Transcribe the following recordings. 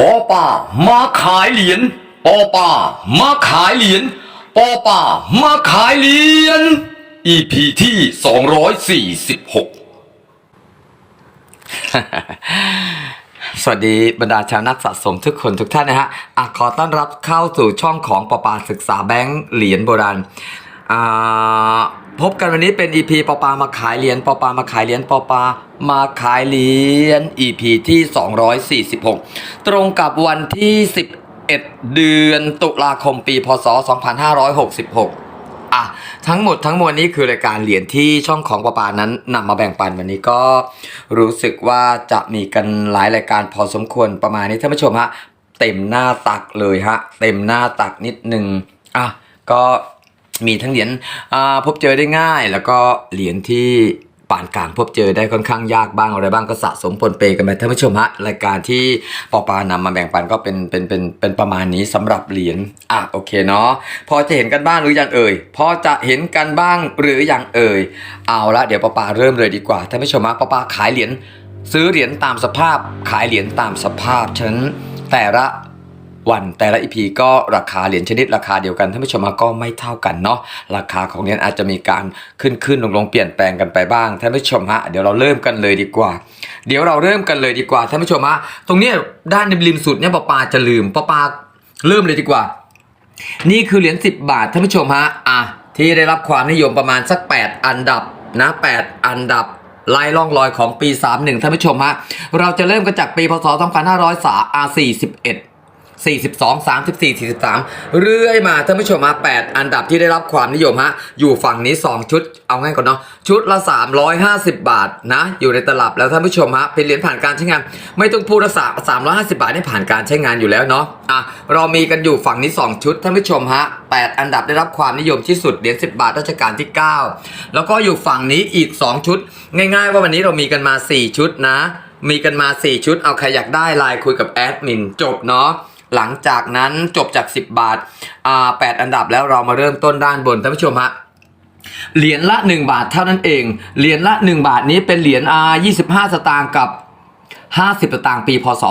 ปอป่ามาขายเหรียญปอป่ามาขายเหรียญปอป่ามาขายเหรียญ EP ที่ 246 สวัสดีบรรดาชาวนักสะสมทุกคนทุกท่านนะฮะอะขอต้อนรับเข้าสู่ช่องของปอปาศึกษาแบงค์เหรียญโบราณอ่า พบกันวันนี้เป็น EP ปอปามาขายเหรียญปอปามาขายเหรียญปอปามาขายเหรียญ EP ที่ 246 ตรงกับวันที่ 11 เดือนตุลาคมปี พศ 2566 อะ ทั้งหมดทั้งมวลนี้คือรายการเหรียญที่ช่องของปอปานั้นนำมาแบ่งปันวันนี้ก็รู้สึกว่าจะมีกันหลายรายการพอสมควรประมาณนี้ท่านผู้ชมฮะเต็มหน้าตักเลยฮะ เต็มหน้าตักนิดนึงอะก็ มีทั้งเหรียญพบเจอได้ง่าย แล้วก็เหรียญที่ปานกลางพบเจอได้ค่อนข้างยากบ้างอะไรบ้างก็สะสมปนเปกันไปท่านผู้ชมฮะรายการที่ปอปานำมาแบ่งปันก็เป็นเป็นเป็นเป็นประมาณนี้สำหรับเหรียญอะโอเคเนาะพอจะเห็นกันบ้างหรือยังเอ่ยพอจะเห็นกันบ้างหรือยังเอ่ยเอาละเดี๋ยวปอปาเริ่มเลยดีกว่าท่านผู้ชมฮะปอปาขายเหรียญซื้อเหรียญตามสภาพขายเหรียญตามสภาพฉะนั้นแต่ละ วันแต่ละอีพีก็ราคาเหรียญชนิดราคาเดียวกันท่านผู้ชมก็ไม่เท่ากันเนาะราคาของเหรียญอาจจะมีการขึ้นขึ้นลงลงเปลี่ยนแปลงกันไปบ้างท่านผู้ชมฮะเดี๋ยวเราเริ่มกันเลยดีกว่า เดี๋ยวเราเริ่มกันเลยดีกว่าท่านผู้ชมฮะตรงนี้ด้านริมสุดเนี่ยปอปาจะลืมปอปาเริ่มเลยดีกว่า นี่คือเหรียญ10 บาทท่านผู้ชมฮะอะที่ได้รับความนิยมประมาณสัก 8 อันดับนะ8อันดับไล่ล่องรอยของปี 31ท่านผู้ชมฮะเราจะเริ่มกันจากปีพศ2503อ่า41 42 34 43 เรื่อยมาท่านผู้ชมฮะ8อันดับที่ได้รับความนิยมฮะอยู่ฝั่งนี้ 2 ชุดเอาง่ายก่อนเนาะชุดละ 350 บาทนะอยู่ในตลับแล้วท่านผู้ชมฮะเป็นเหรียญผ่านการใช้งาน ไม่ต้องพูดละ350 บาทนี่ผ่านการใช้งานอยู่แล้วเนาะอะเรามีกันอยู่ฝั่งนี้ 2 ชุดท่านผู้ชมฮะ8อันดับได้รับความนิยมที่สุดเหรียญ10 บาทรัชกาลที่ 9 แล้วก็อยู่ฝั่งนี้อีก 2 ชุด ง่าย ๆ ว่าวันนี้เรามีกันมา 4 ชุดนะ มีกันมา 4 ชุดเอาใครอยากได้ไลน์คุยกับแอดมินจบเนาะ หลังจากนั้นจบจาก 10 บาทอ่า8อันดับแล้วเรามาเริ่มต้นด้านบนท่านผู้ชมฮะเหรียญละ 1 บาทเท่านั้นเอง เหรียญละ 1 บาทนี้เป็นเหรียญอ่า25 สตางค์กับ50สตางค์ปีพศ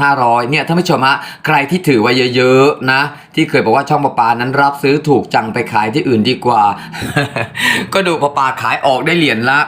2500 เนี่ยท่านผู้ชมฮะใครที่ถือไว้เยอะๆนะ ที่เคยบอกว่าช่องประปานั้นรับซื้อถูกจังไปขายที่อื่นดีกว่า ก็ดูประปาขายออกได้เหรียญละ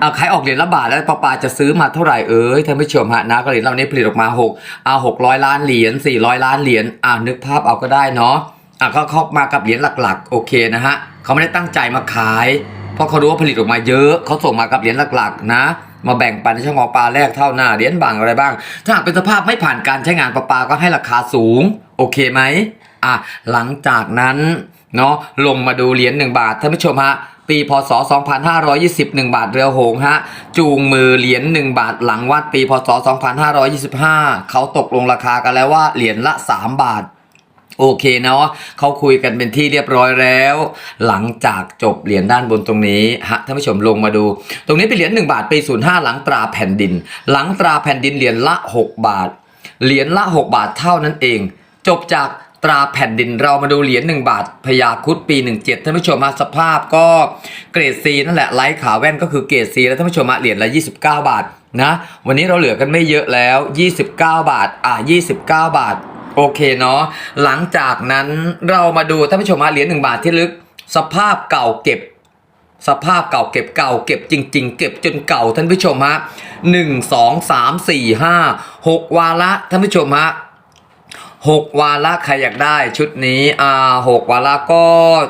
เอาขายออกเหรียญละบาทแล้วปาปาจะซื้อมาเท่าไหร่เอ้ยท่านผู้ชมฮะนะก็เหรียญเรานี้ผลิตออกมา6อ่า600ล้านเหรียญ400ล้านเหรียญอ่านึกภาพเอาก็ได้เนาะอ่าก็เข้ามากับเหรียญหลักๆ โอเคนะฮะเขาไม่ได้ตั้งใจมาขาย เพราะเขารู้ว่าผลิตออกมาเยอะเขาส่งมากับเหรียญหลักๆ นะมาแบ่งปันในช่องของปลาแรกเท่าหน้าเหรียญบางอะไรบ้าง ถ้าหากเป็นสภาพไม่ผ่านการใช้งานปลาปลาก็ให้ราคาสูง โอเคไหมอะหลังจากนั้นเนาะลงมาดูเหรียญ1บาทท่านผู้ชมฮะ ปีพศ 2521บาทเรือหงฮะ จูงมือเหรียญ1บาทหลังวัดปีพศ 2525 เขาตกลงราคากันแล้วว่าเหรียญละ 3 บาทโอเคเนาะเขาคุยกันเป็นที่เรียบร้อยแล้ว หลังจากจบเหรียญด้านบนตรงนี้ฮะท่านผู้ชมลงมาดู ตรงนี้เป็นเหรียญ1บาทปี 05 หลังตราแผ่นดิน หลังตราแผ่นดินเหรียญละ 6 บาท เหรียญละ 6 บาทเท่านั้นเอง จบจาก ตราแผ่นดินเรามาดูเหรียญ1บาทพยาคุดปี 17ท่านผู้ชมมาสภาพก็เกรดซีนั่นแหละไลท์ขาแว่นก็คือเกรดซีแล้วท่านผู้ชมมาเหรียญละ 29 บาทนะวันนี้เราเหลือกันไม่เยอะแล้ว 29 บาทอะ29 บาท โอเคเนาะหลังจากนั้นเรามาดูท่านผู้ชมมาเหรียญ1บาทที่ลึก สภาพเก่าเก็บ สภาพเก่าเก็บเก่าเก็บจริง ๆ เก็บจนเก่าท่านผู้ชมฮะหนึ่งสองสามสี่ห้าหกวาระท่านผู้ชมฮะ หกวาระใครอยากได้ชุดนี้อ่าหกวาระก็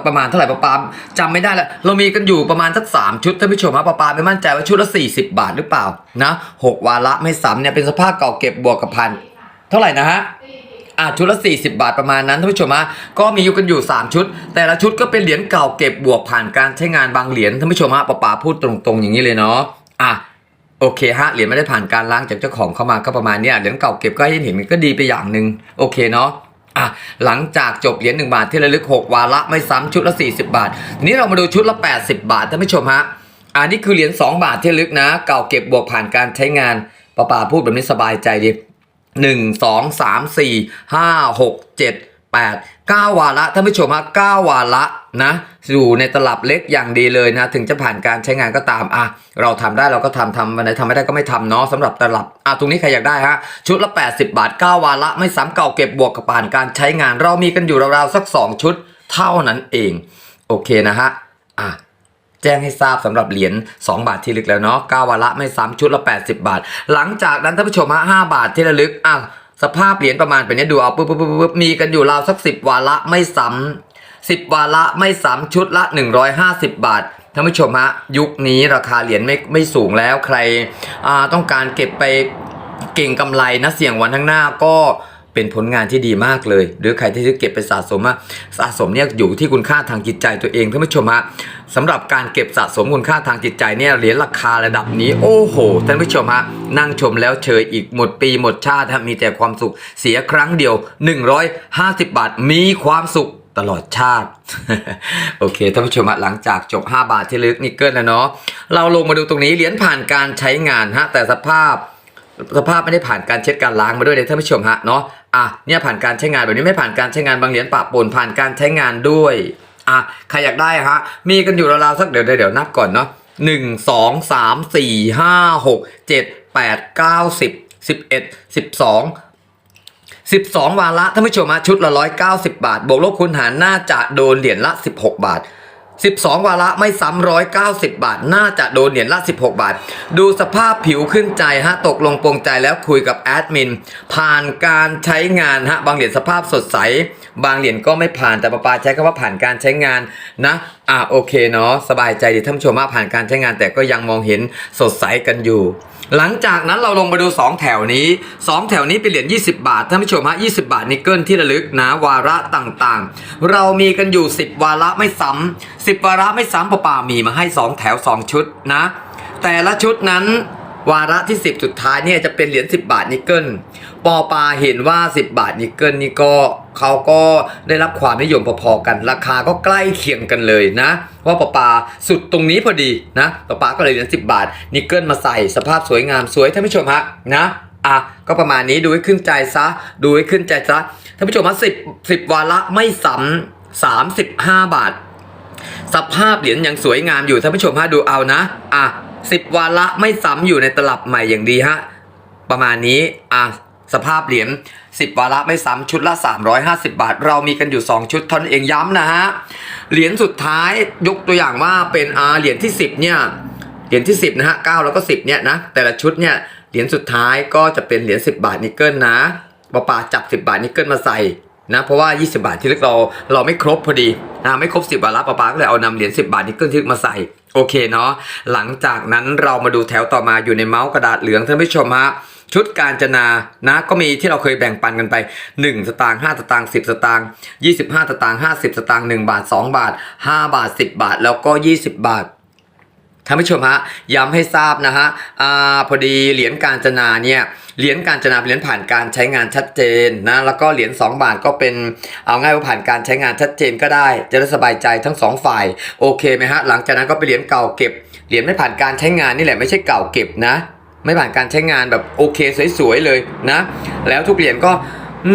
ประมาณเท่าไหร่ปะปามจำไม่ได้แล้วเรามีกันอยู่ประมาณสักสามชุดท่านผู้ชมฮะปะปาไม่มั่นใจว่าชุดละสี่สิบบาทหรือเปล่านะหกวาระไม่ซ้ำเนี่ยเป็นสภาพเก่าเก็บบวกกับพันเท่าไหร่นะฮะอะชุดละ 40 บาทประมาณนั้นท่านผู้ชมฮะก็มีอยู่กันอยู่ 3 ชุด แต่ละชุดก็เป็นเหรียญเก่าเก็บบวกผ่านการใช้งานบางเหรียญท่านผู้ชมฮะป๋าป๋าพูดตรงๆอย่างนี้เลยเนาะอะ โอเคฮะเหรียญไม่ได้ผ่านการล้างจากเจ้าของเข้ามาก็ประมาณเนี้ยเหรียญเก่าเก็บก็ให้เห็นก็ดีไปอย่างหนึ่งโอเคเนาะอะหลังจากจบเหรียญ1บาทที่ระลึก 6 วาระไม่ซ้ำชุดละ 40 บาท ทีนี้เรามาดูชุดละ 80 บาทท่านผู้ชมฮะอันนี้คือเหรียญ2บาทที่ระลึกนะ เก่าเก็บบวกผ่านการใช้งานป๋าป๋าพูดแบบนี้สบายใจดีหนึ่งสองสามสี่ห้าหกเจ็ด 8 9 วาระท่านผู้ชมฮะ9วาระนะอยู่ในตลับเล็กอย่างดีเลยนะ ถึงจะผ่านการใช้งานก็ตามอะเราทำได้เราก็ทำทำวันไหนทำไม่ได้ก็ไม่ทำเนาะสำหรับตลับอะตรงนี้ใครอยากได้ฮะชุดละ 80 บาท 9 วาระไม่ซ้ำเก่าเก็บบวกกับผ่านการใช้งาน เรามีกันอยู่ราวๆสัก 2 ชุดเท่านั้นเอง โอเคนะฮะอะแจ้งให้ทราบสำหรับเหรียญ2 บาทที่ลึกแล้วเนาะ9วาระไม่ซ้ำชุดละ 80 บาท หลังจากนั้นท่านผู้ชมฮะ5บาทที่ระลึกอะ สภาพเหรียญประมาณเป็นนี้ดูเอาปุ๊บปุ๊บปุ๊บปุ๊บมีกันอยู่ราวสักสิบวาระไม่ซ้ำ10วาระไม่ซ้ำชุดละ 150 บาทท่านผู้ชมฮะยุคนี้ราคาเหรียญไม่ไม่สูงแล้วใครต้องการเก็บไปเก่งกำไรนะเสี่ยงวันข้างหน้าก็ เป็นผลงานที่ดีมากเลย หรือใครที่จะเก็บไปสะสมอะสะสมเนี่ยอยู่ที่คุณค่าทางจิตใจตัวเองท่านผู้ชมฮะสำหรับการเก็บสะสมคุณค่าทางจิตใจเนี่ยเหรียญราคาระดับนี้โอ้โหท่านผู้ชมฮะนั่งชมแล้วเชยอีกหมดปีหมดชาติมีแต่ความสุขเสียครั้งเดียว 150 บาทมีความสุขตลอดชาติ โอเคท่านผู้ชมฮะหลังจากจบ 5 บาทที่ลึกนิกเกิลแล้วเนาะเราลงมาดูตรงนี้เหรียญผ่านการใช้งานฮะแต่สภาพ สภาพไม่ได้ผ่านการเช็ดการล้างมาด้วยเลยท่านผู้ชมฮะเนาะอะเนี่ยผ่านการใช้งานแบบนี้ไม่ผ่านการใช้งานบางเหรียญปะปนผ่านการใช้งานด้วยอะใครอยากได้ฮะมีกันอยู่ราวๆสักเดี๋ยวเดี๋ยวนับก่อนเนาะหนึ่งสองสามสี่ห้าหกเจ็ดแปดเก้าสิบสิบเอ็ดสิบสอง12วาระท่านผู้ชมฮะชุดละ190บบาทบวกลบคูณหารน่าจะโดนเหรียญละ16บาท 12 วาระไม่ซ้ำ190 บาท น่าจะโดนเหรียญละ 16 บาท ดูสภาพผิวขึ้นใจฮะ ตกลงปรงใจแล้วคุยกับแอดมิน ผ่านการใช้งานฮะ บางเหรียญสภาพสดใส บางเหรียญก็ไม่ผ่านแต่ปาปาใช้คำว่าผ่านการใช้งานนะ อะโอเคเนาะสบายใจดีท่านผู้ชมว่าผ่านการใช้งานแต่ก็ยังมองเห็นสดใสกันอยู่ หลังจากนั้นเราลงมาดู 2 แถวนี้ 2 แถวนี้เป็นเหรียญ20 บาทท่านผู้ชมฮะ20 บาทนิกเกิลที่ระลึกนะวาระต่างๆ เรามีกันอยู่ 10 วาระไม่ซ้ำ10 วาระไม่ซ้ำปะป่ามีมาให้ 2 แถว 2 ชุดนะ แต่ละชุดนั้น วาระที่ 10 สุดท้ายเนี่ยจะเป็นเหรียญ10 บาทนิกเกิลปอปาเห็นว่า 10 บาทนิกเกิลนี่ก็เขาก็ได้รับความนิยมพอๆกัน ราคาก็ใกล้เคียงกันเลยนะว่าปอปาสุดตรงนี้พอดีนะปอปาก็เลยเหรียญ10 บาทนิกเกิลมาใส่สภาพสวยงามสวยท่านผู้ชมฮะนะอะก็ประมาณนี้ดูให้ขึ้นใจซะ ดูให้ขึ้นใจซะท่านผู้ชมฮะ10 10วาระไม่ซ้ำ35บาท สภาพเหรียญยังสวยงามอยู่ท่านผู้ชมฮะดูเอานะอะ สิบวาระไม่ซ้ำอยู่ในตลับใหม่อย่างดีฮะ ประมาณนี้ อะ สภาพเหรียญ10 วาระไม่ซ้ำชุดละ 350 บาท เรามีกันอยู่ 2 ชุดท่านเองย้ำนะฮะ เหรียญสุดท้ายยกตัวอย่างว่าเป็นอ่าเหรียญที่ 10 เนี่ย เหรียญที่ 10 นะฮะ 9 แล้วก็ 10 เนี่ยนะ แต่ละชุดเนี่ย เหรียญสุดท้ายก็จะเป็นเหรียญ10 บาทนิกเกิลนะปาปาจับ 10 บาทนิกเกิลมาใส่ นะเพราะว่า 20 บาทที่ลึกเราเราไม่ครบพอดีนะไม่ครบ 10 บาทละปาปาก็เลยเอานำเหรียญ10 บาทนิกเกิลที่ลึกมาใส่โอเคเนาะหลังจากนั้นเรามาดูแถวต่อมาอยู่ในเมาส์กระดาษเหลืองท่านผู้ชมฮะชุดการจนานะก็มีที่เราเคยแบ่งปันกันไป 1 สตางค์5สตางค์10 สตางค์25 สตางค์50 สตางค์1บาท 2 บาท 5 บาท 10 บาท แล้วก็ 20 บาท ท่านผู้ชมฮะย้ำให้ทราบนะฮะอ่าพอดีเหรียญการจนาเนี่ยเหรียญการจนาเป็นเหรียญผ่านการใช้งานชัดเจนนะแล้วก็เหรียญ2บาทก็เป็นเอาง่ายว่าผ่านการใช้งานชัดเจนก็ได้ จะได้สบายใจทั้งสองฝ่ายโอเคไหมฮะหลังจากนั้นก็เป็นเหรียญเก่าเก็บเหรียญไม่ผ่านการใช้งานนี่แหละไม่ใช่เก่าเก็บนะ ไม่ผ่านการใช้งานแบบโอเคสวยๆเลยนะ แล้วทุกเหรียญก็อื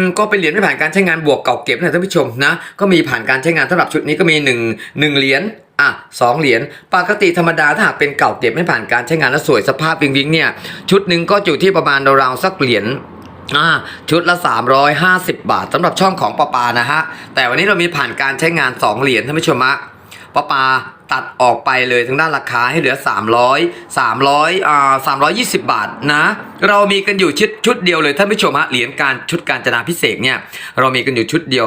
มก็เป็นเหรียญไม่ผ่านการใช้งานบวกเก่าเก็บนะท่านผู้ชมนะก็มีผ่านการใช้งานสำหรับชุดนี้ก็มี1 1เหรียญ อะสองเหรียญปกติธรรมดาถ้าหากเป็นเก่าเก็บไม่ผ่านการใช้งานแล้วสวยสภาพวิงวิงเนี่ย ชุดหนึ่งก็อยู่ที่ประมาณราวๆสักเหรียญอ่าชุดละ 350 บาทสำหรับช่องของปาปานะฮะ แต่วันนี้เรามีผ่านการใช้งาน 2 เหรียญท่านผู้ชมะป้าปาตัดออกไปเลยทางด้านราคาให้เหลือ 300 300อ่า320 บาทนะ เรามีกันอยู่ชุดชุดเดียวเลยท่านผู้ชมฮะเหรียญการชุดการจนาพิเศษเนี่ยเรามีกันอยู่ชุดเดียว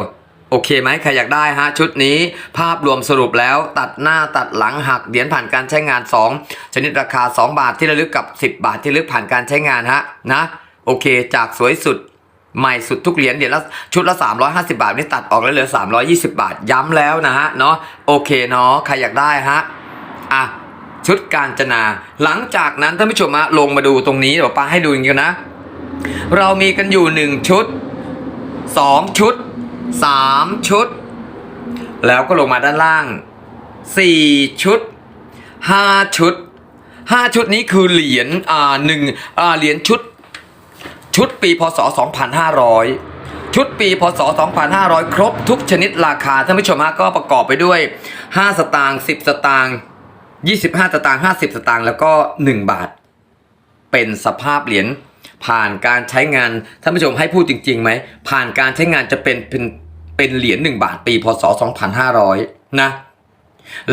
โอเคไหมใครอยากได้ฮะชุดนี้ภาพรวมสรุปแล้วตัดหน้าตัดหลังหักเหรียญผ่านการใช้งาน 2 ชนิดราคา 2 บาทที่ระลึกกับ 10 บาทที่ระลึกผ่านการใช้งานฮะนะโอเค จากสวยสุดใหม่สุดทุกเหรียญเหรียญละชุดละ 350 บาทนี่ตัดออกแล้วเหลือ 320 บาทย้ำแล้วนะฮะเนาะโอเคเนาะใครอยากได้ฮะอะชุดการจนา หลังจากนั้นท่านผู้ชมฮะลงมาดูตรงนี้เดี๋ยวป้าให้ดูอย่างนี้นะ เรามีกันอยู่ 1 ชุด 2 ชุด 3 ชุด แล้วก็ลงมาด้านล่าง 4 ชุด 5 ชุด 5 ชุดนี้คือเหรียญอ่าหนึ่งอ่าเหรียญชุด ชุดปีพศ 2500 ชุดปีพศ 2500 ครบทุกชนิดราคาท่านผู้ชมฮะก็ประกอบไปด้วย 5 สตางค์10 สตางค์25 สตางค์50 สตางค์แล้วก็ 1 บาท เป็นสภาพเหรียญ ผ่านการใช้งานท่านผู้ชมให้พูดจริงๆไหมผ่านการใช้งานจะเป็นเป็นเป็นเหรียญ1บาทปีพศ 2500 นะ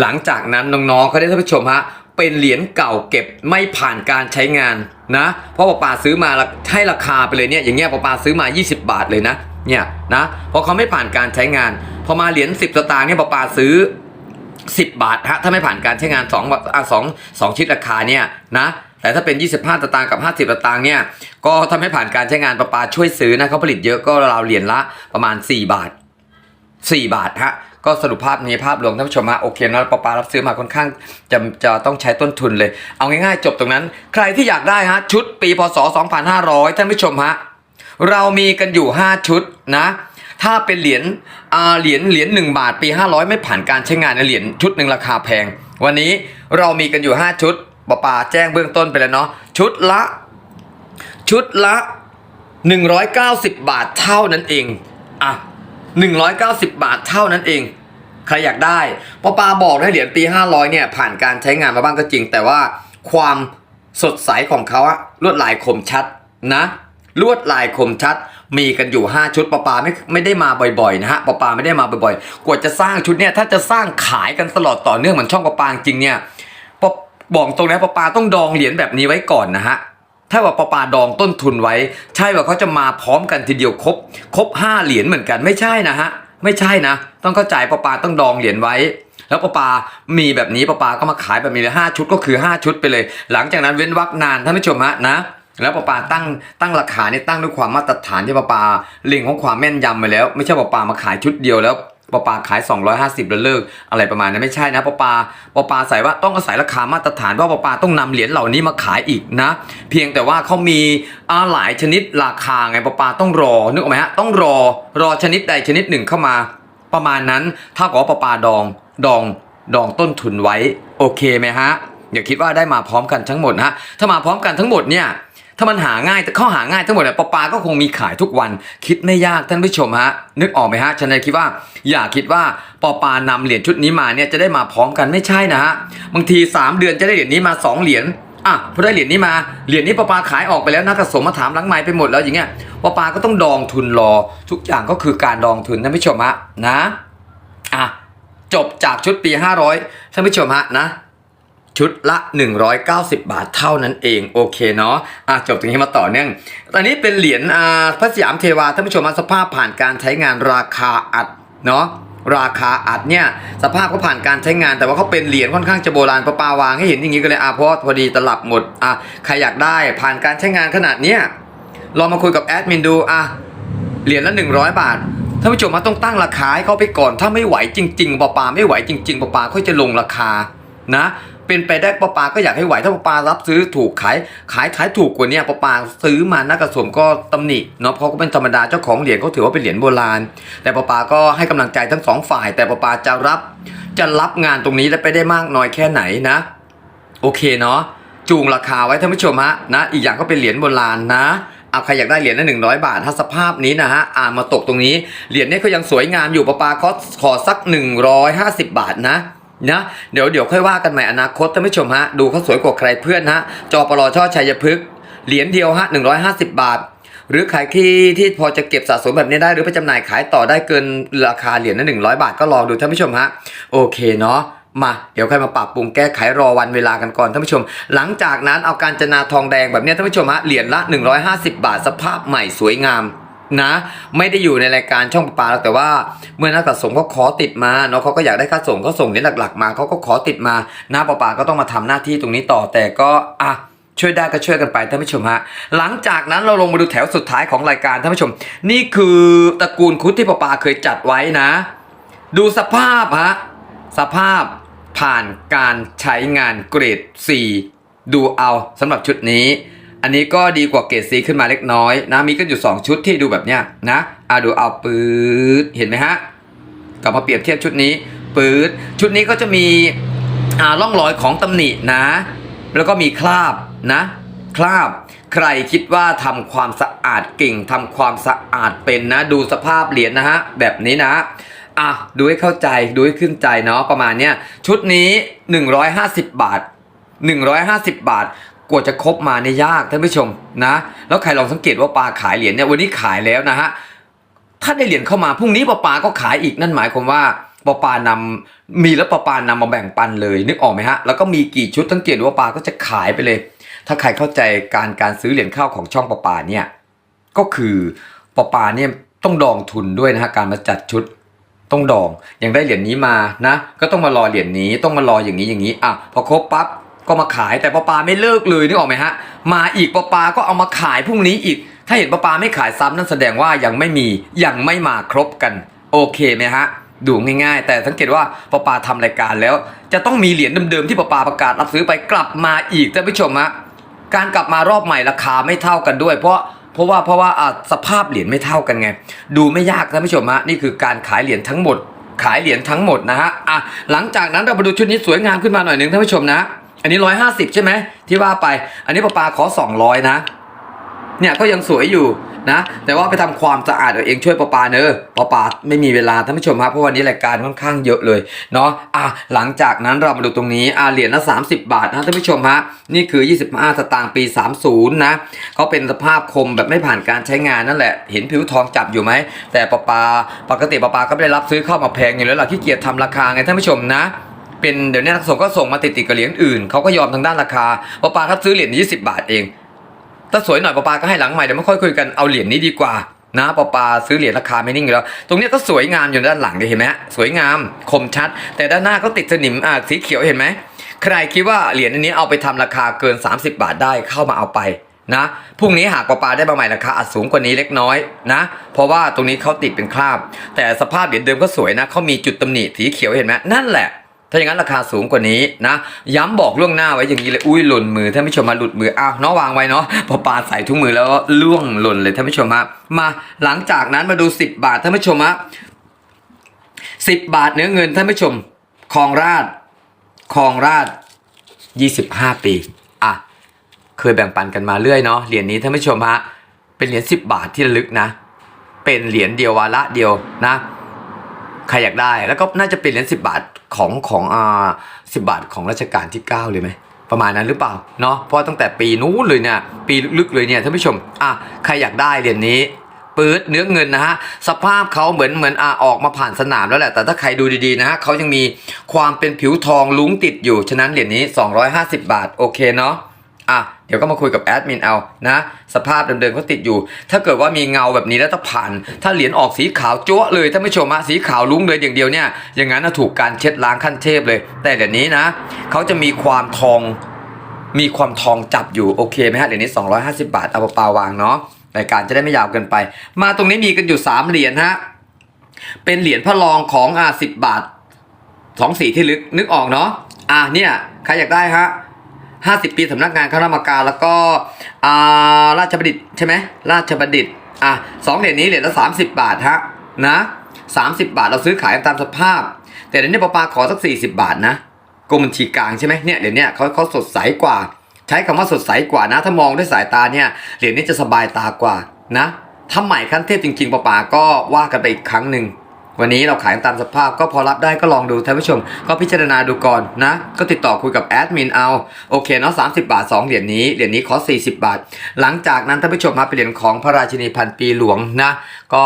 หลังจากนั้นน้องๆเขาได้ท่านผู้ชมฮะเป็นเหรียญเก่าเก็บไม่ผ่านการใช้งานนะ เพราะป้าปาซื้อมาให้ราคาไปเลยเนี่ยอย่างเงี้ยป้าปาซื้อมา 20 บาทเลยนะเนี่ยนะเพราะเขาไม่ผ่านการใช้งานพอมาเหรียญ10สตางค์เนี่ยป้าปาซื้อ10 บาทฮะถ้าไม่ผ่านการใช้งาน2อะสองสองชิ้นราคาเนี่ยนะ แต่ถ้าเป็น 25สตางกับ 50สตางเนี่ย ก็ถ้าไม่ผ่านการใช้งานป้าปาช่วยซื้อนะเขาผลิตเยอะก็ราวเหรียญละประมาณ 4 บาท 4 บาทฮะก็สรุปภาพนี้ภาพรวมท่านผู้ชมฮะโอเคนะปาปารับซื้อมาค่อนข้างจะจะต้องใช้ต้นทุนเลย เอาง่ายๆ จบตรงนั้น ใครที่อยากได้ฮะชุดปีพศ 2500 ท่านผู้ชมฮะเรามีกันอยู่ 5 ชุดนะถ้าเป็นเหรียญอ่าเหรียญเหรียญ1บาทปี 500 ไม่ผ่านการใช้งานในเหรียญชุดหนึ่งราคาแพง วันนี้เรามีกันอยู่ 5 ชุด ปาปาแจ้งเบื้องต้นไปแล้วเนาะชุดละ ชุดละ 190 บาทเท่านั้นเองอะ190 บาทเท่านั้นเอง ใครอยากได้ปอปาบอกนะเหรียญปี 500เนี่ยผ่านการใช้งานมาบ้างก็จริง แต่ว่าความสดใสของเขาอะลวดลายคมชัดนะลวดลายคมชัดมีกันอยู่ 5 ชุดปอปาไม่ไม่ได้มาบ่อยๆนะฮะปอปาไม่ได้มาบ่อยๆ กว่าจะสร้างชุดเนี่ยถ้าจะสร้างขายกันตลอดต่อเนื่องเหมือนช่องปอปาจริงเนี่ย บอกตรงนะปปาต้องดองเหรียญแบบนี้ไว้ก่อนนะฮะถ้าว่าปปาดองต้นทุนไว้ ใช่ว่าเขาจะมาพร้อมกันทีเดียวครบครบห้าเหรียญเหมือนกันไม่ใช่นะฮะไม่ใช่นะ ต้องเข้าใจปปาต้องดองเหรียญไว้ แล้วปปามีแบบนี้ปปาก็มาขายแบบนี้เลยห้าชุดก็คือ 5 ชุดไปเลย หลังจากนั้นเว้นวักนานท่านผู้ชมฮะนะแล้วปปาตั้งตั้งราคาเนี่ยตั้งด้วยความมาตรฐานที่ปปาเล็งของความแม่นยำไปแล้ว ไม่ใช่ปปามาขายชุดเดียวแล้ว ปอปาขาย 250แล้วเลิกอะไรประมาณนั้นไม่ใช่นะปอปาปอปาใส่ว่าต้องอาศัยราคามาตรฐานเพราปอปาต้องนำเหรียญเหล่านี้มาขายอีกนะ เพียงแต่ว่าเขามีหลายชนิดราคาไงปอปาต้องรอนึกออกไหมฮะต้องรอรอชนิดใดชนิดหนึ่งเข้ามา ประมาณนั้นถ้ากับปอปาดองดองดองต้นทุนไว้ โอเคไหมฮะอย่าคิดว่าได้มาพร้อมกันทั้งหมดนะฮะถ้ามาพร้อมกันทั้งหมดเนี่ย ถ้ามันหาง่ายเข้าหาง่ายทั้งหมดเนี่ยปอปาก็คงมีขายทุกวัน คิดไม่ยากท่านผู้ชมฮะ นึกออกไหมฮะฉันเลยคิดว่า อย่าคิดว่าปอปานำเหรียญชุดนี้มาเนี่ยจะได้มาพร้อมกันไม่ใช่นะฮะบางที 3 เดือนจะได้เหรียญนี้มา 2 เหรียญอะพอได้เหรียญนี้มาเหรียญนี้ปอปาขายออกไปแล้วนักกระสมมาถามลังไม้ไปหมดแล้วอย่างเงี้ยปอปาก็ต้องดองทุนรอ ทุกอย่างก็คือการดองทุนท่านผู้ชมฮะนะอะจบจากชุดปี 500ท่านผู้ชมฮะนะ ชุดละ 190 บาทเท่านั้นเอง โอเคเนาะอะจบตรงนี้มาต่อเนื่องตอนนี้เป็นเหรียญอ่าพระสยามเทวาท่านผู้ชมมาสภาพผ่านการใช้งานราคาอัดเนาะราคาอัดเนี่ยสภาพก็ผ่านการใช้งานแต่ว่าเขาเป็นเหรียญค่อนข้างจะโบราณประปาวางให้เห็นอย่างนี้ก็เลยอะเพราะพอดีตลับหมดอะใครอยากได้ผ่านการใช้งานขนาดเนี้ยลองมาคุยกับแอดมินดูอะเหรียญละ 100 บาทท่านผู้ชมมาต้องตั้งราคาให้เขาไปก่อนถ้าไม่ไหวจริง ๆปอปาไม่ไหวจริง ๆปอปาค่อยจะลงราคานะ เป็นไปได้ปอปาก็อยากให้ไหวถ้าปอปารับซื้อถูกขายขายขายถูกกว่านี้ปอปาซื้อมานักกระสมก็ตำหนิเนาะเพราะก็เป็นธรรมดาเจ้าของเหรียญเขาถือว่าเป็นเหรียญโบราณ แต่ปอปาก็ให้กำลังใจทั้งสองฝ่าย แต่ปอปาจะรับจะรับงานตรงนี้และไปได้มากน้อยแค่ไหนนะ โอเคเนาะจูงราคาไว้ท่านผู้ชมฮะนะ อีกอย่างก็เป็นเหรียญโบราณนะเอาใครอยากได้เหรียญละหนึ่งร้อยบาทถ้าสภาพนี้นะฮะอ่านมาตกตรงนี้เหรียญนี้ก็ยังสวยงามอยู่ปะปาขอขอสัก150บาทนะ นะเดี๋ยวเดี๋ยวค่อยว่ากันใหม่อนาคตท่านผู้ชมฮะดูเขาสวยกว่าใครเพื่อนฮะจอปลอช่อชัยพฤกษ์เหรียญเดียวฮะ150 บาท หรือใครที่ที่พอจะเก็บสะสมแบบนี้ได้หรือไปจำหน่ายขายต่อได้เกินราคาเหรียญละ100 บาทก็ลองดูท่านผู้ชมฮะโอเคเนาะมาเดี๋ยวใค่อยมาปรับปรุงแก้ไขรอวันเวลากันก่อนท่านผู้ชม หลังจากนั้นเอาการจนาทองแดงแบบนี้ท่านผู้ชมฮะเหรียญละ 150 บาทสภาพใหม่สวยงาม นะ ไม่ได้อยู่ในรายการช่องประปาแล้วแต่ว่าเมื่อนักสะสมเขาขอติดมาเนาะเขาก็อยากได้ค่าส่งเขาส่งเหรียญหลัก ๆ มาเขาก็ขอติดมาหนะประปาก็ต้องมาทำหน้าที่ตรงนี้ต่อแต่ก็อะช่วยได้ก็ช่วยกันไปท่านผู้ชมฮะหลังจากนั้นเราลงมาดูแถวสุดท้ายของรายการท่านผู้ชม นี่คือตระกูลคุดที่ปอปาเคยจัดไว้นะ ดูสภาพฮะสภาพผ่านการใช้งานเกรด C ดูเอาสำหรับชุดนี้ อันนี้ก็ดีกว่าเกรด C ขึ้นมาเล็กน้อยนะมีก็อยู่ 2 ชุดที่ดูแบบเนี้ยนะอะดูเอาปืดเห็นไหมฮะกลับมาเปรียบเทียบชุดนี้ปืดชุดนี้ก็จะมีอ่าร่องรอยของตำหนินะ แล้วก็มีคราบนะคราบใครคิดว่าทำความสะอาดเก่งทำความสะอาดเป็นนะ ดูสภาพเหรียญนะฮะแบบนี้นะอะดูให้เข้าใจดูให้ขึ้นใจเนาะประมาณเนี้ยชุดนี้ 150 บาท 150 บาท กว่าจะครบมาเนี่ยยากท่านผู้ชมนะ แล้วใครลองสังเกตว่าปลาขายเหรียญเนี่ยวันนี้ขายแล้วนะฮะถ้าได้เหรียญเข้ามาพรุ่งนี้ปลาปาก็ขายอีกนั่นหมายความว่าปลาปานำมีแล้วปลาปานำมาแบ่งปันเลยนึกออกไหมฮะแล้วก็มีกี่ชุดสังเกตว่าปลาก็จะขายไปเลย ถ้าใครเข้าใจการการซื้อเหรียญข้าวของช่องปลาปาเนี่ยก็คือปลาปาเนี่ยต้องดองทุนด้วยนะฮะการมาจัดชุดต้องดองอย่างได้เหรียญนี้มานะ ก็ต้องมารอเหรียญนี้ต้องมารออย่างนี้อย่างนี้อะพอครบปั๊บ ก็มาขายแต่ปลาปาไม่เลิกเลยนึกออกไหมฮะมาอีกปลาปาก็เอามาขายพรุ่งนี้อีก ถ้าเห็นปลาปาไม่ขายซ้ำนั่นแสดงว่ายังไม่มียังไม่มาครบกัน โอเคไหมฮะดูง่ายๆ แต่สังเกตว่าปลาปาทำรายการแล้ว จะต้องมีเหรียญเดิมๆที่ปลาปาประกาศรับซื้อไปกลับมาอีกท่านผู้ชมฮะการกลับมารอบใหม่ราคาไม่เท่ากันด้วย เพราะเพราะว่าเพราะว่าอะสภาพเหรียญไม่เท่ากันไง ดูไม่ยากท่านผู้ชมฮะนี่คือการขายเหรียญทั้งหมด ขายเหรียญทั้งหมดนะฮะอะหลังจากนั้นเรามาดูชุดนี้สวยงามขึ้นมาหน่อยหนึ่งท่านผู้ชมนะ นนี้ร้อยห้าสิบใช่ไหมที่ว่าไป อันนี้ปลาปาขอสองร้อยนะ เนี่ยก็ยังสวยอยู่นะ แต่ว่าไปทำความสะอาดเอาเองช่วยปอปาเนอะปอปาไม่มีเวลาท่านผู้ชมครับเพราะวันนี้รายการค่อนข้างเยอะเลยเนาะอะหลังจากนั้นเรามาดูตรงนี้อะเหรียญละ30บาทนะท่านผู้ชมฮะนี่คือ25สตางค์ปี30นย์นะเขาเป็นสภาพคมแบบไม่ผ่านการใช้งานนั่นแหละ เห็นผิวทองจับอยู่ไหมแต่ปอปาปกติปอปาก็ไม่ได้รับซื้อเข้ามาแพงอยู่แล้วล่ะขี้เกียจทำราคาไงท่านผู้ชมนะ เป็นเดี๋ยวนี้นักส่งก็ส่งมาติดติดกับเหรียญอื่นเขาก็ยอมทางด้านราคาปอปาถ้าซื้อเหรียญ20บาทเอง ถ้าสวยหน่อยปอปาก็ให้หลังใหม่เดี๋ยวไม่ค่อยคุยกันเอาเหรียญนี้ดีกว่านะปอปาซื้อเหรียญราคาไม่นิ่งอยู่แล้ว ตรงนี้ก็สวยงามอยู่ด้านหลังเห็นไหมสวยงามคมชัด แต่ด้านหน้าก็ติดสนิมอ่าสีเขียวเห็นไหมใครคิดว่าเหรียญอันนี้เอาไปทำราคาเกิน 30 บาทได้เข้ามาเอาไปนะพรุ่งนี้หากปอปาได้มาใหม่ราคาอาจสูงกว่านี้เล็กน้อยนะเพราะว่าตรงนี้เขาติดเป็นคราบ แต่สภาพเหรียญเดิมก็สวยนะเขามีจุดตำหนิสีเขียวเห็นไหมนั่นแหละ ถ้าอย่างนั้นราคาสูงกว่านี้นะ ย้ำบอกล่วงหน้าไว้อย่างนี้เลยอุ้ยหล่นมือท่านผู้ชมมาหลุดมืออ้าวเน้องวางไว้เนาะพอปาใส่ถุงมือแล้วล่วงหล่นเลยท่านผู้ชมฮะมาหลังจากนั้นมาดู 10 บาทท่านผู้ชมฮะสิบาทเนื้อเงินท่านผู้ชมคลองราชคลองราชยี่สิบห้าปีอะเคยแบ่งปันกันมาเรื่อยเนาะเหรียญนี้ท่านผู้ชมฮะเป็นเหรียญสิบบาทที่ระลึกนะ เป็นเหรียญเดียววาระเดียวนะ ใครอยากได้ แล้วก็น่าจะเป็นเหรียญสิบาทของของอ่าสิบาทของรัชกาลที่ 9 เลยไหมประมาณนั้นหรือเปล่าเนาะเพราะตั้งแต่ปีนู้นเลยเนี่ยปีลึกเลยเนี่ยท่านผู้ชมอะใครอยากได้เหรียญนี้ปืดเนื้อเงินนะฮะสภาพเขาเหมือนเหมือนอ่าออกมาผ่านสนามแล้วแหละ แต่ถ้าใครดูดีๆนะฮะเขายังมีความเป็นผิวทองลุ้งติดอยู่ ฉะนั้นเหรียญนี้ 250 บาทโอเคเนาะ อะเดี๋ยวก็มาคุยกับแอดมินเอานะ สภาพเดิมๆเขาติดอยู่ ถ้าเกิดว่ามีเงาแบบนี้แล้วถ้าผ่าน ถ้าเหรียญออกสีขาวจั๊วเลยท่านผู้ชมอะสีขาวลุ้งเลยอย่างเดียวเนี่ยอย่างนั้นนะถูกการเช็ดล้างขั้นเทพเลย แต่เดี๋ยวนี้นะเขาจะมีความทองมีความทองจับอยู่โอเคไหมฮะเดี๋ยวนี้ 250 บาทเอาเปล่าวางเนาะรายการจะได้ไม่ยาวเกินไป มาตรงนี้มีกันอยู่ 3 เหรียญฮะเป็นเหรียญพระรองของอ่าสิบาทสองสีที่ลึกนึกออกเนาะอะเนี่ยใครอยากได้ฮะ 50 ปีสำนักงานคณะกรรมการแล้วก็ราชบัณฑิตใช่ไหมราชบัณฑิตอะสองเหรียญนี้เหรียญละ 30 บาทฮะนะ30 บาทเราซื้อขายตามสภาพ แต่เดี๋ยวนี้ปปาขอสัก 40 บาทนะกรมบัญชีกลางใช่ไหมเนี่ยเดี๋ยวนี้เขาเขาสดใสกว่า ใช้คำว่าสดใสกว่านะ ถ้ามองด้วยสายตาเนี่ยเหรียญนี้จะสบายตากว่านะถ้าใหม่ขั้นเทพจริงๆปปาก็ว่ากันไปอีกครั้งหนึ่ง วันนี้เราขายตามสภาพก็พอรับได้ก็ลองดูท่านผู้ชม ก็พิจารณาดูก่อนนะ ก็ติดต่อคุยกับแอดมินเอาโอเคเนาะสาบาท 2 เหรียญนี้เหรียญนี้ขอส40 บาท หลังจากนั้นท่านผู้ชมมาเป็นเหรียญของพระราชินีพันปีหลวงนะ ก็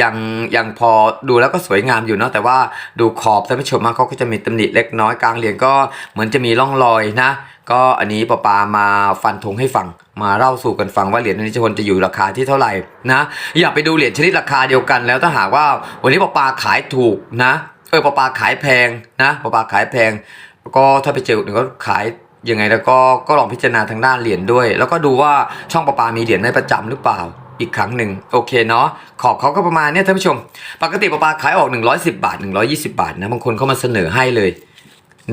ยังยังพอดูแล้วก็สวยงามอยู่เนาะแต่ว่าดูขอบท่านผู้ชมมาเขาก็จะมีตำหนิเล็กน้อยกลางเหรียญก็เหมือนจะมีร่องรอยนะ ก็อันนี้ปปามาฟันธงให้ฟัง มาเล่าสู่กันฟังว่าเหรียญนี้จะควรจะอยู่ราคาที่เท่าไหร่นะอย่าไปดูเหรียญชนิดราคาเดียวกัน แล้วถ้าหากว่าวันนี้ปปาขายถูกนะเออปปาขายแพงนะปปาขายแพง ก็ถ้าไปเจอหนึ่งก็ขายยังไงแล้วก็ก็ลองพิจารณาทางด้านเหรียญด้วย แล้วก็ดูว่าช่องปปามีเหรียญในประจำหรือเปล่า อีกครั้งหนึ่งโอเคเนาะขอบเขาก็ประมาณเนี้ยท่านผู้ชม ปกติปอปาขายออก 110 บาท 120 บาทนะบางคนเข้ามาเสนอให้เลย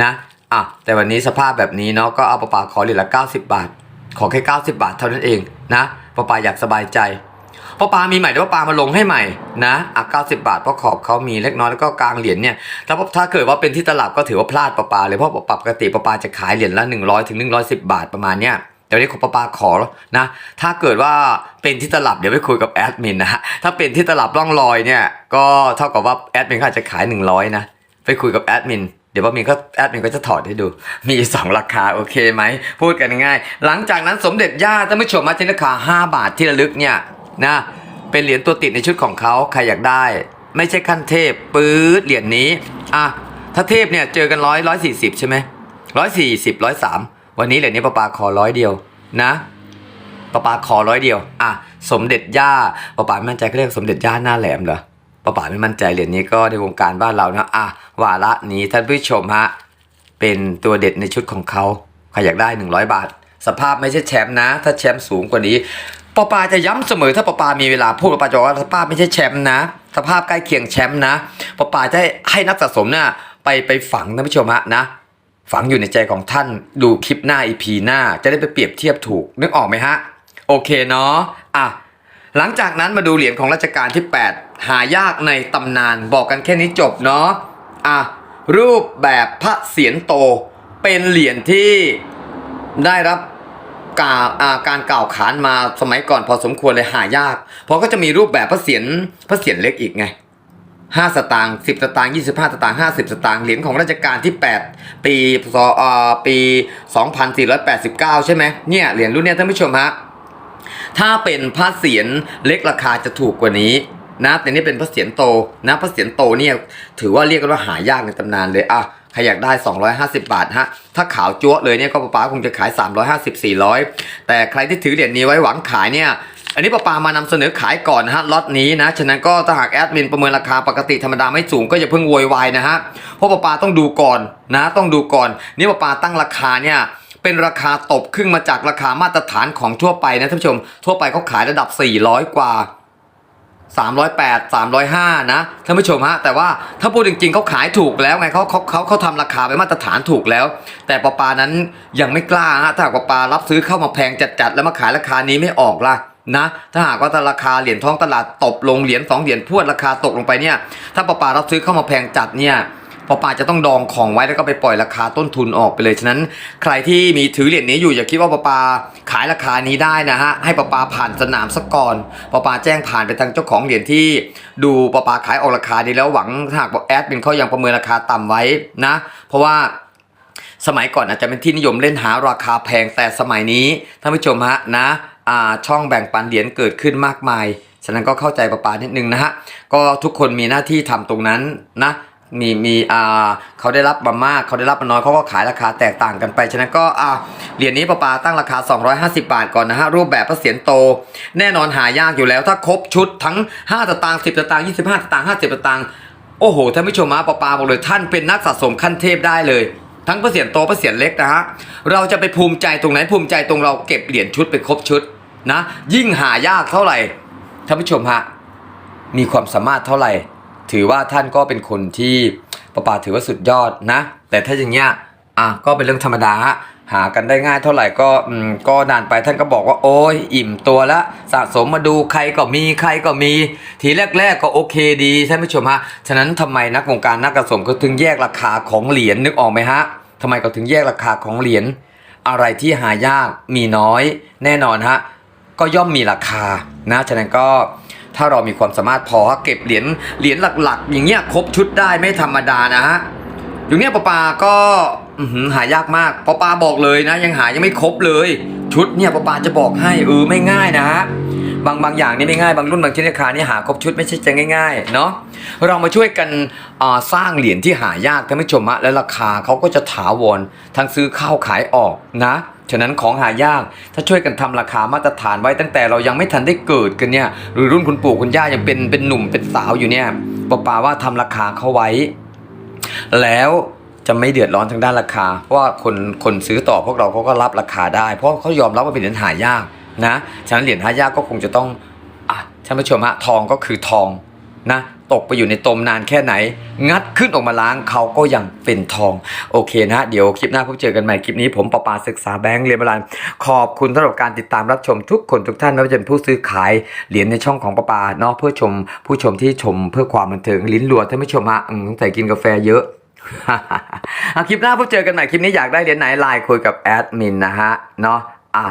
นะอะแต่วันนี้สภาพแบบนี้เนาะก็เอาปอปาขอเหรียญละ 90 บาท ขอแค่ 90 บาทเท่านั้นเองนะปอปาอยากสบายใจปอปามีใหม่แต่ว่าปามาลงให้ใหม่นะอะ90บาทเพราะขอบเขามีเล็กน้อยแล้วก็กลางเหรียญเนี่ยถ้าถ้าเกิดว่าเป็นที่ตลับก็ถือว่าพลาดปอปาเลยเพราะปกติปอปาจะขายเหรียญละ100ถึง110บาทประมาณเนี้ย เดี๋ยวนี้ของปาปาขอนะ ถ้าเกิดว่าเป็นที่ตลับเดี๋ยวไปคุยกับแอดมินนะฮะ ถ้าเป็นที่ตลับร่องรอยเนี่ย ก็เท่ากับว่าแอดมินเขาจะขาย 100 นะ ไปคุยกับแอดมิน เดี๋ยวว่ามินก็แอดมินก็จะถอดให้ดู มี 2 ราคาโอเคไหม พูดกันง่ายๆหลังจากนั้นสมเด็จย่าท่านผู้ชมมาที่ราคา 5 บาทที่ระลึกเนี่ยนะ เป็นเหรียญตัวติดในชุดของเขาใครอยากได้ ไม่ใช่ขั้นเทพปื๊ดเหรียญนี้ อะ ถ้าเทพเนี่ยเจอกันร้อยร้อยสี่สิบใช่ไหมร้อยสี่สิบร้อยสาม วันนี้เหรียญนี้ปาปาขอร้อยเดียวนะปาปาขอร้อยเดียว อะ สมเด็จย่าปาปาไม่มั่นใจเขาเรียกสมเด็จย่าหน้าแหลมเหรอปาปาไม่มั่นใจเหรียญนี้ก็ในวงการบ้านเรานะอะวาระนี้ท่านผู้ชมฮะเป็นตัวเด็ดในชุดของเขาใครอยากได้ 100 บาท สภาพไม่ใช่แชมป์นะ ถ้าแชมป์สูงกว่านี้ปอปาจะย้ำเสมอถ้าปอปามีเวลาพูดปอปาจะบอว่าสภาพไม่ใช่แชมป์นะ สภาพใกล้เคียงแชมป์นะปอปาจะให้ให้นักสะสมเนี่ยไปไปฝังท่านผู้ชมฮะนะ ฝังอยู่ในใจของท่านดูคลิปหน้าอีพีหน้าจะได้ไปเปรียบเทียบถูก นึกออกไหมฮะ โอเคเนาะอะหลังจากนั้นมาดูเหรียญของรัชกาลที่ 8 หายากในตำนานบอกกันแค่นี้จบเนาะอะรูปแบบพระเศียรโต เป็นเหรียญที่ได้รับกาอ่าการกล่าวขานมาสมัยก่อนพอสมควรเลยหายาก เพราะก็จะมีรูปแบบพระเศียรพระเศียรเล็กอีกไง ห้าสตางค์สิบสตางค์ยี่สิบห้าสตางค์ห้าสิบสตางค์เหรียญของรัชกาลที่ 8 ปีศเอ่อปี 2489 ใช่ไหมเนี่ยเหรียญรุ่นเนี้ยท่านผู้ชมฮะถ้าเป็นพระเศียรเล็กราคาจะถูกกว่านี้นะแต่นี่เป็นพระเศียรโตนะพระเศียรโตเนี่ยถือว่าเรียกกันว่าหายากในตำนานเลยอะใครอยากได้ 250 บาทฮะ ถ้าขาวจั๊วเลยเนี่ยก็ป้าคงจะขาย 350 400 แต่ใครที่ถือเหรียญนี้ไว้หวังขายเนี่ย อันนี้ป้าปามานำเสนอขายก่อนนะฮะล็อตนี้นะฉะนั้นก็ถ้าหากแอดมินประเมินราคาปกติธรรมดาไม่สูงก็อย่าเพิ่งโวยวายนะฮะเพราะป้าปาต้องดูก่อนนะต้องดูก่อน นี่ป้าปาตั้งราคาเนี่ยเป็นราคาตบครึ่งมาจากราคามาตรฐานของทั่วไปนะท่านผู้ชม ทั่วไปเขาขายระดับ 400 กว่า 308 305 นะท่านผู้ชมฮะแต่ว่าถ้าพูดจริงๆเขาขายถูกแล้วไงเขาเขาเขาเขาทำราคาเป็นมาตรฐานถูกแล้ว แต่ปอปานั้นยังไม่กล้าฮะถ้าหากปปารับซื้อเข้ามาแพงจัดๆแล้วมาขายราคานี้ไม่ออกล่ะ นะถ้าหากว่าราคาเหรียญท้องตลาดตบลงเหรียญสองเหรียญพวดราคาตกลงไปเนี่ยถ้าปอปารับซื้อเข้ามาแพงจัดเนี่ยปอปาจะต้องดองของไว้แล้วก็ไปปล่อยราคาต้นทุนออกไปเลยฉะนั้น ใครที่มีถือเหรียญนี้อยู่อย่าคิดว่าปอปาขายราคานี้ได้นะฮะให้ปอปาผ่านสนามสักก่อนปอปาแจ้งผ่านไปทางเจ้าของเหรียญที่ดูปอปาขายออกราคาดีแล้วหวังหากบอกแอดเป็นเขายังประเมินราคาต่ำไว้นะ เพราะว่าสมัยก่อนอาจจะเป็นที่นิยมเล่นหาราคาแพงแต่สมัยนี้ท่านผู้ชมฮะนะ ช่องแบ่งปันเหรียญเกิดขึ้นมากมายฉะนั้นก็เข้าใจประปานิดนึงนะฮะก็ทุกคนมีหน้าที่ทำตรงนั้นนะมีมีอ่าเขาได้รับมามากเขาได้รับมาน้อยเขาก็ขายราคาแตกต่างกันไป ฉะนั้นก็อ่าเหรียญนี้ประปาตั้งราคา 250 บาทก่อนนะฮะรูปแบบพระเศียรโต แน่นอนหายากอยู่แล้ว ถ้าครบชุดทั้ง 5ตางค์10ตางค์25ตางค์50ตางค์โอ้โหท่านผู้ชมฮะปอปาบอกเลยท่านเป็นนักสะสมขั้นเทพได้เลย ทั้งพระเศียรโตพระเศียรเล็กนะฮะเราจะไปภูมิใจตรงไหนภูมิใจตรงเราเก็บเหรียญชุดไปครบชุด นะ ยิ่งหายากเท่าไหร่ท่านผู้ชมฮะมีความสามารถเท่าไหร่ ถือว่าท่านก็เป็นคนที่ปอปาถือว่าสุดยอดนะ แต่ถ้าอย่างเงี้ยอะก็เป็นเรื่องธรรมดาหากันได้ง่ายเท่าไหร่ก็อืมก็นานไปท่านก็บอกว่าโอ้ยอิ่มตัวละสะสมมาดูใครก็มีใครก็มี ทีแรก ๆ ก็โอเคดีท่านผู้ชมฮะฉะนั้นทำไมนักวงการนักกระสมก็ถึงแยกราคาของเหรียญนึกออกไหมฮะทำไมเขาถึงแยกราคาของเหรียญอะไรที่หายากมีน้อย แน่นอนฮะ ก็ย่อมมีราคานะฉะนั้นก็ถ้าเรามีความสามารถพอเก็บเหรียญเหรียญหลัก ๆ อย่างเงี้ยครบชุดได้ไม่ธรรมดานะฮะอยู่เนี่ยปอปาก็หายากมากปอปาบอกเลยนะ ยังหายังไม่ครบเลย ชุดเนี่ยปอปาจะบอกให้เออไม่ง่ายนะฮะบางบางอย่างนี่ไม่ง่ายบางรุ่นบางชนิดราคานี่หาครบชุดไม่ใช่จะง่ายๆเนาะเรามาช่วยกันสร้างเหรียญที่หายากท่านผู้ชมะและราคาเขาก็จะถาวรทั้งซื้อเข้าขายออกนะ ฉะนั้นของหายากถ้าช่วยกันทำราคามาตรฐานไว้ตั้งแต่เรายังไม่ทันได้เกิดกันเนี่ยหรือรุ่นคุณปู่คุณย่ายังเป็นเป็นหนุ่มเป็นสาวอยู่เนี่ยปอปาว่าทำราคาเขาไว้ แล้วจะไม่เดือดร้อนทางด้านราคา เพราะว่าคนคนซื้อต่อพวกเราเขาก็รับราคาได้ เพราะเขายอมรับว่าเป็นเหรียญหายากนะฉะนั้นเหรียญหายากก็คงจะต้องอะท่านผู้ชมฮะทองก็คือทองนะ ตกไปอยู่ในตมนานแค่ไหน งัดขึ้นออกมาล้างเขาก็ยังเป็นทอง โอเคนะ เดี๋ยวคลิปหน้าพบเจอกันใหม่คลิปนี้ผมปอปาศึกษาแบงค์เรียนบาลานขอบคุณสำหรับการติดตามรับชมทุกคนทุกท่านไม่ว่าจะเป็นผู้ซื้อขายเหรียญในช่องของปอปาเนาะเพื่อชม ผู้ชมที่ชมเพื่อความบันเทิงลิ้นรัวท่านผู้ชมฮะอืมสงสัยกินกาแฟเยอะเอาคลิปหน้าพบเจอกันใหม่คลิปนี้อยากได้เหรียญไหนไลน์คุยกับแอดมินนะฮะเนาะอะ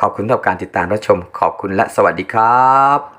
ขอบคุณสำหรับการติดตามรับชม ขอบคุณและสวัสดีครับ